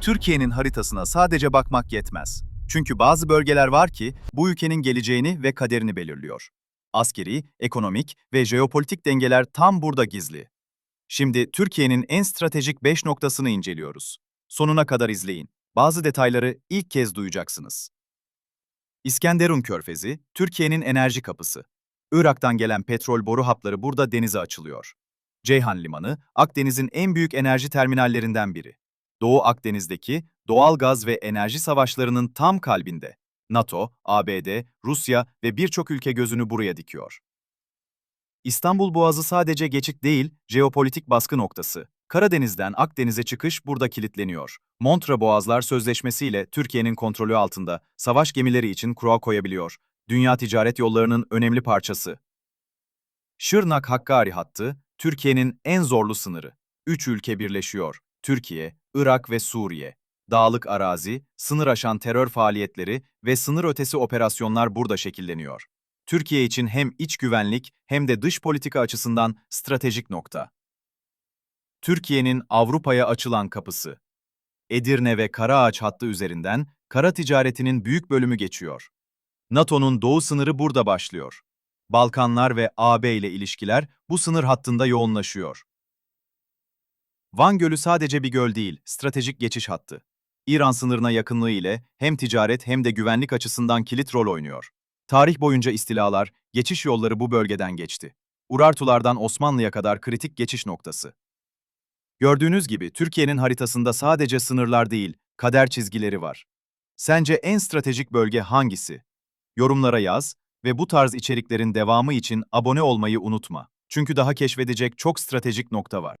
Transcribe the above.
Türkiye'nin haritasına sadece bakmak yetmez. Çünkü bazı bölgeler var ki bu ülkenin geleceğini ve kaderini belirliyor. Askeri, ekonomik ve jeopolitik dengeler tam burada gizli. Şimdi Türkiye'nin en stratejik 5 noktasını inceliyoruz. Sonuna kadar izleyin. Bazı detayları ilk kez duyacaksınız. İskenderun Körfezi, Türkiye'nin enerji kapısı. Irak'tan gelen petrol boru hatları burada denize açılıyor. Ceyhan Limanı, Akdeniz'in en büyük enerji terminallerinden biri. Doğu Akdeniz'deki doğal gaz ve enerji savaşlarının tam kalbinde. NATO, ABD, Rusya ve birçok ülke gözünü buraya dikiyor. İstanbul Boğazı sadece geçit değil, jeopolitik baskı noktası. Karadeniz'den Akdeniz'e çıkış burada kilitleniyor. Montre Boğazlar Sözleşmesi ile Türkiye'nin kontrolü altında savaş gemileri için kural koyabiliyor. Dünya ticaret yollarının önemli parçası. Şırnak-Hakkari hattı, Türkiye'nin en zorlu sınırı. Üç ülke birleşiyor. Türkiye, Irak ve Suriye. Dağlık arazi, sınır aşan terör faaliyetleri ve sınır ötesi operasyonlar burada şekilleniyor. Türkiye için hem iç güvenlik hem de dış politika açısından stratejik nokta. Türkiye'nin Avrupa'ya açılan kapısı. Edirne ve Karaağaç hattı üzerinden kara ticaretinin büyük bölümü geçiyor. NATO'nun doğu sınırı burada başlıyor. Balkanlar ve AB ile ilişkiler bu sınır hattında yoğunlaşıyor. Van Gölü sadece bir göl değil, stratejik geçiş hattı. İran sınırına yakınlığı ile hem ticaret hem de güvenlik açısından kilit rol oynuyor. Tarih boyunca istilalar, geçiş yolları bu bölgeden geçti. Urartulardan Osmanlı'ya kadar kritik geçiş noktası. Gördüğünüz gibi Türkiye'nin haritasında sadece sınırlar değil, kader çizgileri var. Sence en stratejik bölge hangisi? Yorumlara yaz ve bu tarz içeriklerin devamı için abone olmayı unutma. Çünkü daha keşfedecek çok stratejik nokta var.